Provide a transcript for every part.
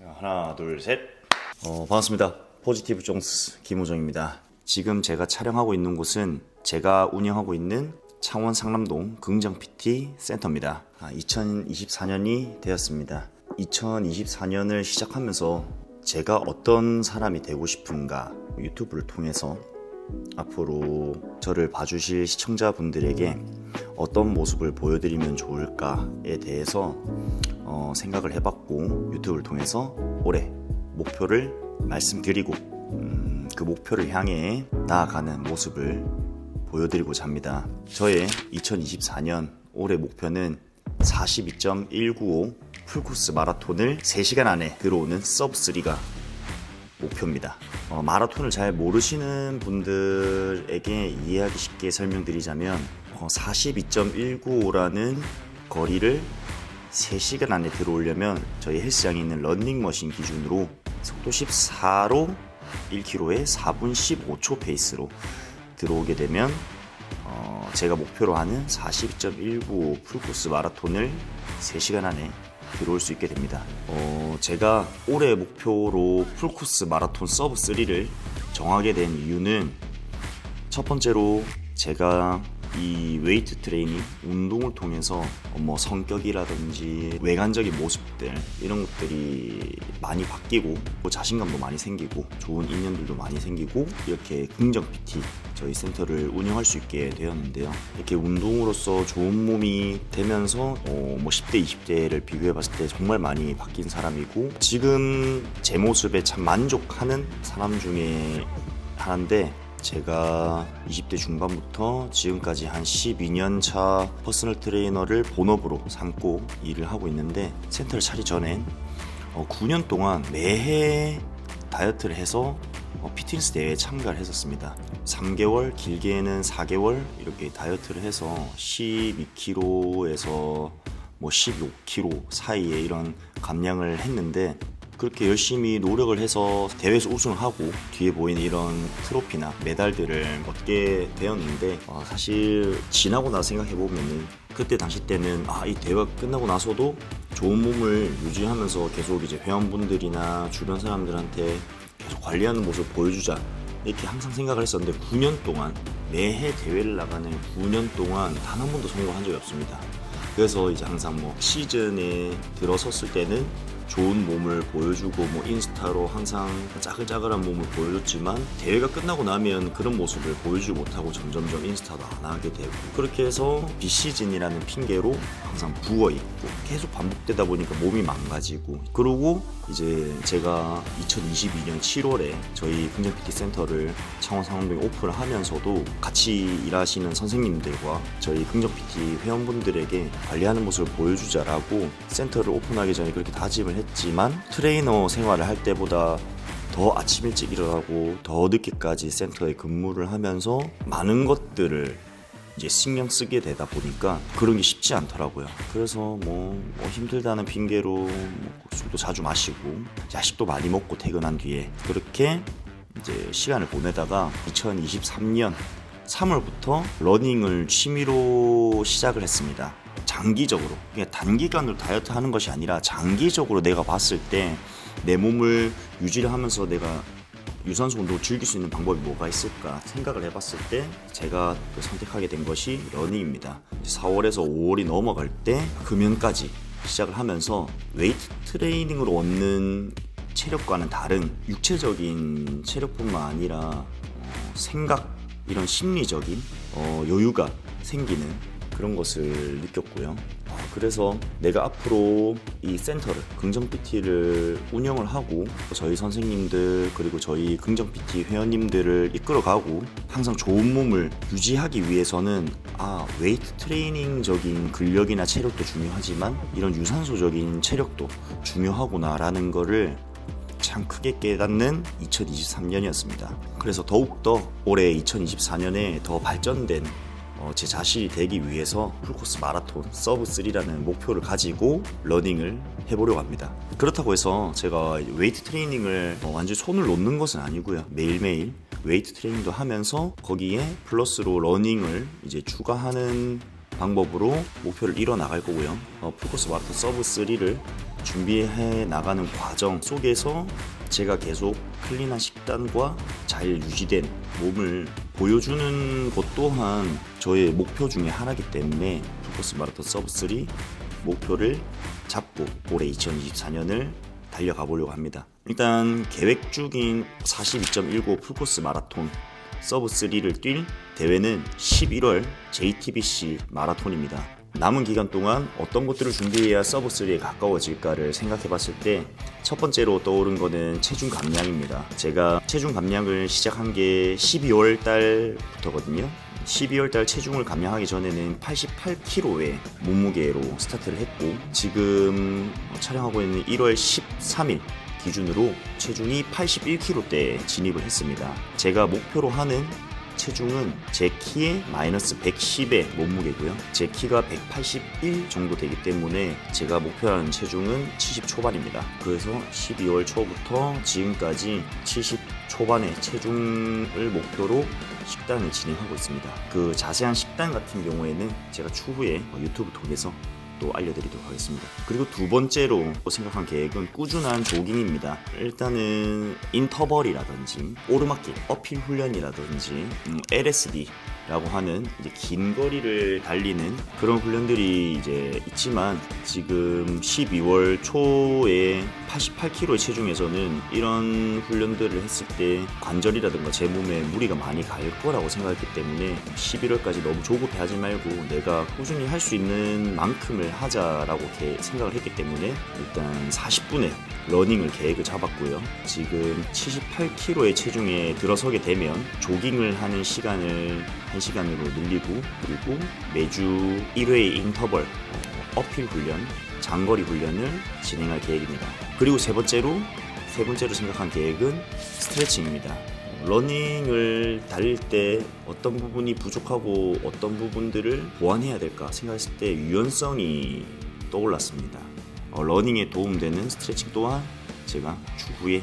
자, 하나, 둘, 셋. 어, 반갑습니다. 포지티브 종스 김우정입니다. 지금 제가 촬영하고 있는 곳은 제가 운영하고 있는 창원 상남동 긍정 PT 센터입니다. 아, 2024년이 되었습니다. 2024년을 시작하면서 제가 어떤 사람이 되고 싶은가 유튜브를 통해서 앞으로 저를 봐주실 시청자분들에게 어떤 모습을 보여드리면 좋을까에 대해서 어, 생각을 해봤고 유튜브를 통해서 올해 목표를 말씀드리고 음, 그 목표를 향해 나아가는 모습을 보여드리고자 합니다. 저의 2024년 올해 목표는 42.195 풀코스 마라톤을 3시간 안에 들어오는 서브 3가 목표입니다. 어, 마라톤을 잘 모르시는 분들에게 이해하기 쉽게 설명드리자면 어, 42.195라는 거리를 3시간 안에 들어오려면 저희 헬스장에 있는 런닝머신 기준으로 속도 14로 1km에 4분 15초 페이스로 들어오게 되면 어, 제가 목표로 하는 42.195 풀코스 마라톤을 3시간 안에 들어올 수 있게 됩니다. 어, 제가 올해 목표로 풀코스 마라톤 서브 3를 정하게 된 이유는 첫 번째로 제가 이 웨이트 트레이닝 운동을 통해서 뭐 성격이라든지 외관적인 모습들 이런 것들이 많이 바뀌고 또 자신감도 많이 생기고 좋은 인연들도 많이 생기고 이렇게 긍정 PT 저희 센터를 운영할 수 있게 되었는데요. 이렇게 운동으로서 좋은 몸이 되면서 어, 뭐 10대 20대를 비교해 봤을 때 정말 많이 바뀐 사람이고 지금 제 모습에 참 만족하는 사람 중에 하나인데 제가 20대 중반부터 지금까지 한 12년 차 퍼스널 트레이너를 본업으로 삼고 일을 하고 있는데 센터를 차리 전엔 어, 9년 동안 매해 다이어트를 해서 어, 피트니스 대회에 참가를 했었습니다. 3개월, 길게는 4개월 이렇게 다이어트를 해서 12kg에서 뭐 15kg 사이에 이런 감량을 했는데 그렇게 열심히 노력을 해서 대회에서 우승하고 뒤에 보이는 이런 트로피나 메달들을 얻게 되었는데 어, 사실 지나고 나서 생각해 보면은 그때 당시 때는 아 이 대회가 끝나고 나서도 좋은 몸을 유지하면서 계속 이제 회원분들이나 주변 사람들한테 계속 관리하는 모습을 보여주자 이렇게 항상 생각을 했었는데 9년 동안 매해 대회를 나가는 9년 동안 단 한 번도 성공한 적이 없습니다. 그래서 이제 항상 뭐 시즌에 들어섰을 때는 좋은 몸을 보여주고 뭐 인스타로 항상 짜글짜글한 몸을 보여줬지만 대회가 끝나고 나면 그런 모습을 보여주지 못하고 점점점 인스타도 안 하게 되고 그렇게 해서 비시즌이라는 핑계로 항상 부어 있고 계속 반복되다 보니까 몸이 망가지고 그러고 이제 제가 2022년 7월에 저희 긍정 PT 센터를 창원 상암동에 오픈을 하면서도 같이 일하시는 선생님들과 저희 긍정 PT 회원분들에게 관리하는 모습을 보여주자라고 센터를 오픈하기 전에 그렇게 다짐을 했지만 트레이너 생활을 할 때보다 더 아침 일찍 일어나고 더 늦게까지 센터에 근무를 하면서 많은 것들을 이제 신경 쓰게 되다 보니까 그런 게 쉽지 않더라고요. 그래서 뭐, 뭐 힘들다는 핑계로 뭐 술도 자주 마시고 야식도 많이 먹고 퇴근한 뒤에 그렇게 이제 시간을 보내다가 2023년 3월부터 러닝을 취미로 시작을 했습니다. 장기적으로 단기간으로 다이어트 하는 것이 아니라 장기적으로 내가 봤을 때 내 몸을 유지를 하면서 내가 유산소 운동을 즐길 수 있는 방법이 뭐가 있을까 생각을 해봤을 때 제가 또 선택하게 된 것이 러닝입니다. 4월에서 5월이 넘어갈 때 금연까지 시작을 하면서 웨이트 트레이닝으로 얻는 체력과는 다른 육체적인 체력뿐만 아니라 어, 생각 이런 심리적인 어, 여유가 생기는 그런 것을 느꼈고요. 어, 그래서 내가 앞으로 이 센터를 긍정 PT를 운영을 하고 저희 선생님들 그리고 저희 긍정 PT 회원님들을 이끌어가고 항상 좋은 몸을 유지하기 위해서는 아 웨이트 트레이닝적인 근력이나 체력도 중요하지만 이런 유산소적인 체력도 중요하구나라는 거를 참 크게 깨닫는 2023년이었습니다. 그래서 더욱더 올해 2024년에 더 발전된 어, 제 자신이 되기 위해서 풀코스 마라톤 서브 3라는 목표를 가지고 러닝을 해보려고 합니다. 그렇다고 해서 제가 웨이트 트레이닝을 어, 완전 손을 놓는 것은 아니고요. 매일매일 웨이트 트레이닝도 하면서 거기에 플러스로 러닝을 이제 추가하는 방법으로 목표를 이뤄 나갈 거고요. 어, 풀코스 마라톤 서브 3를 준비해 나가는 과정 속에서 제가 계속 클린한 식단과 잘 유지된 몸을 보여주는 것 또한 저의 목표 중에 하나이기 때문에 풀코스 마라톤 서브 3 목표를 잡고 올해 2024년을 달려가 보려고 합니다. 일단 계획 중인 42.19 풀코스 마라톤 서브 3를 뛸 대회는 11월 JTBC 마라톤입니다. 남은 기간 동안 어떤 것들을 준비해야 서브 3에 가까워질까를 생각해 봤을 때 첫 번째로 떠오른 거는 체중 감량입니다. 제가 체중 감량을 시작한 게 12월 달부터거든요. 12월 달 체중을 감량하기 전에는 88kg의 몸무게로 스타트를 했고 지금 촬영하고 있는 1월 13일 기준으로 체중이 81kg대에 진입을 했습니다. 제가 목표로 하는 체중은 제 키의 마이너스 110의 몸무게고요. 제 키가 181 정도 되기 때문에 제가 목표하는 체중은 70 초반입니다. 그래서 12월 초부터 지금까지 70 초반의 체중을 목표로 식단을 진행하고 있습니다. 그 자세한 식단 같은 경우에는 제가 추후에 유튜브 통해서 또 알려드리도록 하겠습니다. 그리고 두 번째로 생각한 계획은 꾸준한 조깅입니다. 일단은 인터벌이라든지 오르막길, 어필 훈련이라든지 음, LSD 라고 하는 이제 긴 거리를 달리는 그런 훈련들이 이제 있지만 지금 12월 초에 88kg의 체중에서는 이런 훈련들을 했을 때 관절이라든가 제 몸에 무리가 많이 갈 거라고 생각했기 때문에 11월까지 너무 조급해하지 말고 내가 꾸준히 할 수 있는 만큼을 하자라고 생각을 했기 때문에 일단 40분의 러닝을 계획을 잡았고요. 지금 78kg의 체중에 들어서게 되면 조깅을 하는 시간을 1시간으로 늘리고 그리고 매주 1회 인터벌 어, 어필 훈련, 장거리 훈련을 진행할 계획입니다. 그리고 세 번째로 세 번째로 생각한 계획은 스트레칭입니다. 러닝을 달릴 때 어떤 부분이 부족하고 어떤 부분들을 보완해야 될까 생각했을 때 유연성이 떠올랐습니다. 어, 러닝에 도움되는 스트레칭 또한 제가 추후에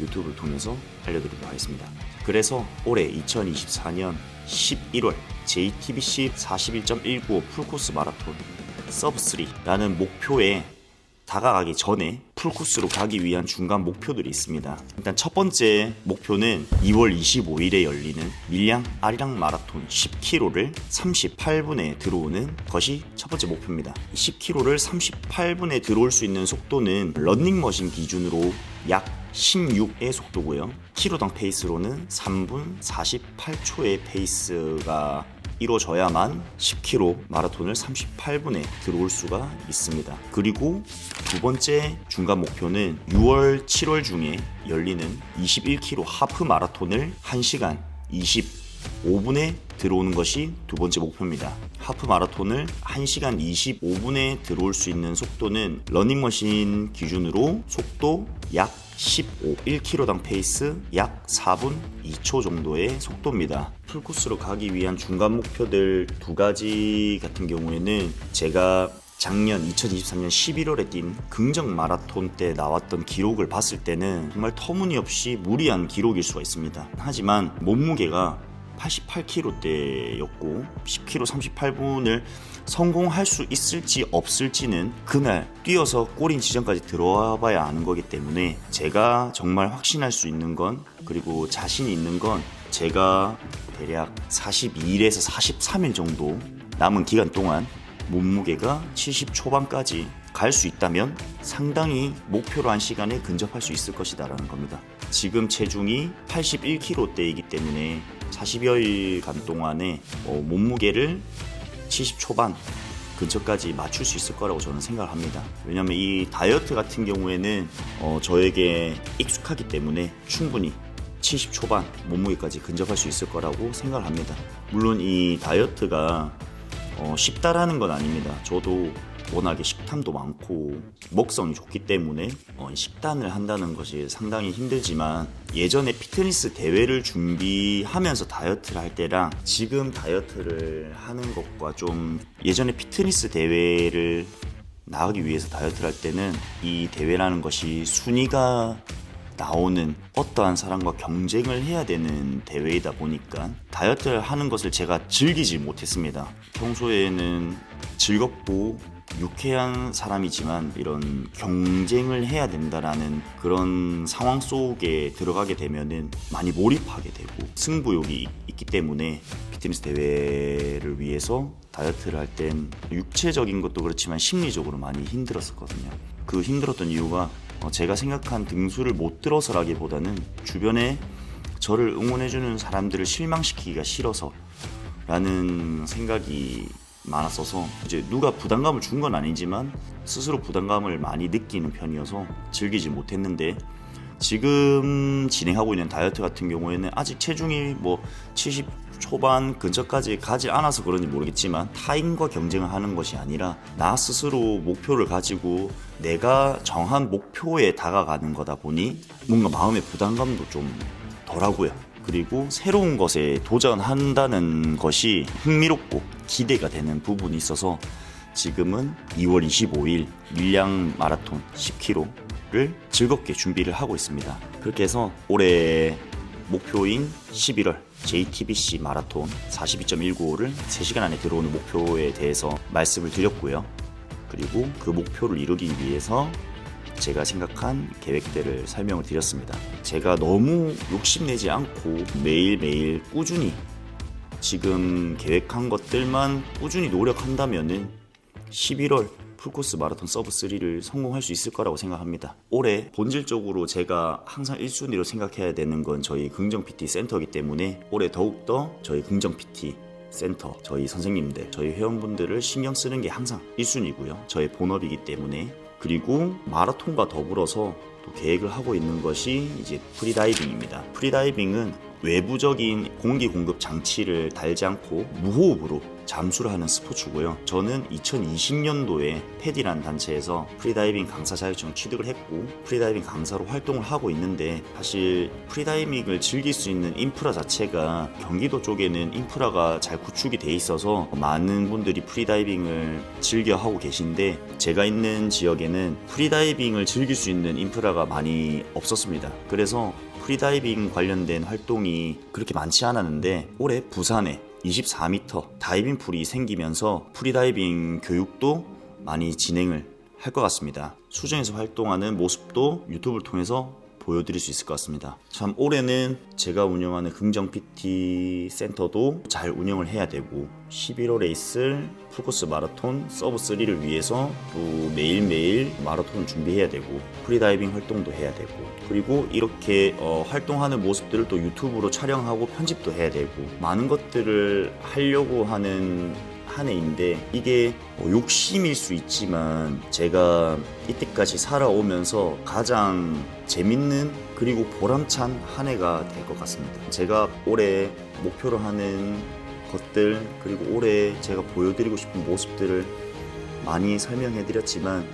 유튜브를 통해서 알려드리도록 하겠습니다. 그래서 올해 2024년 11월 JTBC 41.195 풀코스 마라톤 서브 3라는 목표에 다가가기 전에 풀코스로 가기 위한 중간 목표들이 있습니다. 일단 첫 번째 목표는 2월 25일에 열리는 밀양 아리랑 마라톤 10km를 38분에 들어오는 것이 첫 번째 목표입니다. 10km를 38분에 들어올 수 있는 속도는 런닝머신 기준으로 약 16의 속도고요. 키로당 페이스로는 3분 48초의 페이스가 이루어져야만 10km 마라톤을 38분에 들어올 수가 있습니다. 그리고 두 번째 중간 목표는 6월, 7월 중에 열리는 21km 하프 마라톤을 1시간 25분에 들어오는 것이 두 번째 목표입니다. 하프 마라톤을 1시간 25분에 들어올 수 있는 속도는 러닝머신 기준으로 속도 약 15, 1km당 페이스 약 4분 2초 정도의 속도입니다. 풀코스로 가기 위한 중간 목표들 두 가지 같은 경우에는 제가 작년 2023년 11월에 뛴 긍정 마라톤 때 나왔던 기록을 봤을 때는 정말 터무니없이 무리한 기록일 수가 있습니다. 하지만 몸무게가 88kg대였고 10km 38분을 성공할 수 있을지 없을지는 그날 뛰어서 골인 지점까지 들어와 봐야 아는 거기 때문에 제가 정말 확신할 수 있는 건 그리고 자신 있는 건 제가 대략 42일에서 43일 정도 남은 기간 동안 몸무게가 70 초반까지 갈 수 있다면 상당히 목표로 한 시간에 근접할 수 있을 것이다라는 겁니다. 지금 체중이 81kg대이기 때문에 40여일간 동안에 어, 몸무게를 70 초반 근처까지 맞출 수 있을 거라고 저는 생각을 합니다. 왜냐하면 이 다이어트 같은 경우에는 어, 저에게 익숙하기 때문에 충분히 70 초반 몸무게까지 근접할 수 있을 거라고 생각을 합니다. 물론 이 다이어트가 어, 쉽다라는 건 아닙니다. 저도 워낙에 식탐도 많고 먹성이 좋기 때문에 어, 식단을 한다는 것이 상당히 힘들지만 예전에 피트니스 대회를 준비하면서 다이어트를 할 때랑 지금 다이어트를 하는 것과 좀 예전에 피트니스 대회를 나가기 위해서 다이어트를 할 때는 이 대회라는 것이 순위가 나오는 어떠한 사람과 경쟁을 해야 되는 대회이다 보니까 다이어트를 하는 것을 제가 즐기지 못했습니다. 평소에는 즐겁고 유쾌한 사람이지만 이런 경쟁을 해야 된다라는 그런 상황 속에 들어가게 되면은 많이 몰입하게 되고 승부욕이 있기 때문에 피트니스 대회를 위해서 다이어트를 할 땐 육체적인 것도 그렇지만 심리적으로 많이 힘들었었거든요. 그 힘들었던 이유가 어, 제가 생각한 등수를 못 들어서라기보다는 주변에 저를 응원해주는 사람들을 실망시키기가 싫어서 라는 생각이 많았어서 이제 누가 부담감을 준 건 아니지만 스스로 부담감을 많이 느끼는 편이어서 즐기지 못했는데 지금 진행하고 있는 다이어트 같은 경우에는 아직 체중이 뭐 70 초반 근처까지 가지 않아서 그런지 모르겠지만 타인과 경쟁을 하는 것이 아니라 나 스스로 목표를 가지고 내가 정한 목표에 다가가는 거다 보니 뭔가 마음의 부담감도 좀 덜하고요. 그리고 새로운 것에 도전한다는 것이 흥미롭고 기대가 되는 부분이 있어서 지금은 2월 25일 밀양 마라톤 10km를 즐겁게 준비를 하고 있습니다. 그렇게 해서 올해 목표인 11월 JTBC 마라톤 42.195를 3시간 안에 들어오는 목표에 대해서 말씀을 드렸고요. 그리고 그 목표를 이루기 위해서 제가 생각한 계획들을 설명을 드렸습니다. 제가 너무 욕심내지 않고 매일매일 꾸준히 지금 계획한 것들만 꾸준히 노력한다면은 11월 풀코스 마라톤 서브 3를 성공할 수 있을 거라고 생각합니다. 올해 본질적으로 제가 항상 1순위로 생각해야 되는 건 저희 긍정 PT 센터이기 때문에 올해 더욱더 저희 긍정 PT 센터, 저희 선생님들, 저희 회원분들을 신경 쓰는 게 항상 1순위고요. 저의 본업이기 때문에 그리고 마라톤과 더불어서 또 계획을 하고 있는 것이 이제 프리다이빙입니다. 프리다이빙은 외부적인 공기 공급 장치를 달지 않고 무호흡으로 잠수를 하는 스포츠고요. 저는 2020년도에 패디라는 단체에서 프리다이빙 강사 자격증을 취득을 했고 프리다이빙 강사로 활동을 하고 있는데 사실 프리다이빙을 즐길 수 있는 인프라 자체가 경기도 쪽에는 인프라가 잘 구축이 돼 있어서 많은 분들이 프리다이빙을 즐겨 하고 계신데 제가 있는 지역에는 프리다이빙을 즐길 수 있는 인프라가 많이 없었습니다. 그래서 프리다이빙 관련된 활동이 그렇게 많지 않았는데 올해 부산에 24m 다이빙 풀이 생기면서 프리다이빙 교육도 많이 진행을 할 것 같습니다. 수정에서 활동하는 모습도 유튜브를 통해서 보여드릴 수 있을 것 같습니다. 참 올해는 제가 운영하는 긍정 PT 센터도 잘 운영을 해야 되고 11월에 있을 풀코스 마라톤 서브 3를 위해서 또 매일매일 마라톤을 준비해야 되고 프리다이빙 활동도 해야 되고 그리고 이렇게 어, 활동하는 모습들을 또 유튜브로 촬영하고 편집도 해야 되고 많은 것들을 하려고 하는 한 해인데 이게 뭐 욕심일 수 있지만 제가 이때까지 살아오면서 가장 재밌는 그리고 보람찬 한 해가 될 것 같습니다. 제가 올해 목표로 하는 것들 그리고 올해 제가 보여드리고 싶은 모습들을 많이 설명해 드렸지만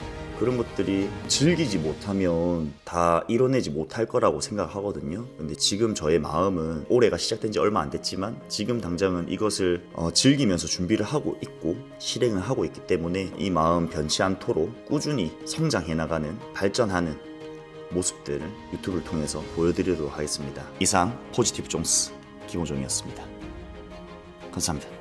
그런 것들이 즐기지 못하면 다 이뤄내지 못할 거라고 생각하거든요. 근데 지금 저의 마음은 올해가 시작된 지 얼마 안 됐지만 지금 당장은 이것을 어, 즐기면서 준비를 하고 있고 실행을 하고 있기 때문에 이 마음 변치 않도록 꾸준히 성장해 나가는 발전하는 모습들을 유튜브를 통해서 보여드리도록 하겠습니다. 이상 포지티브 종스 김호종이었습니다. 감사합니다.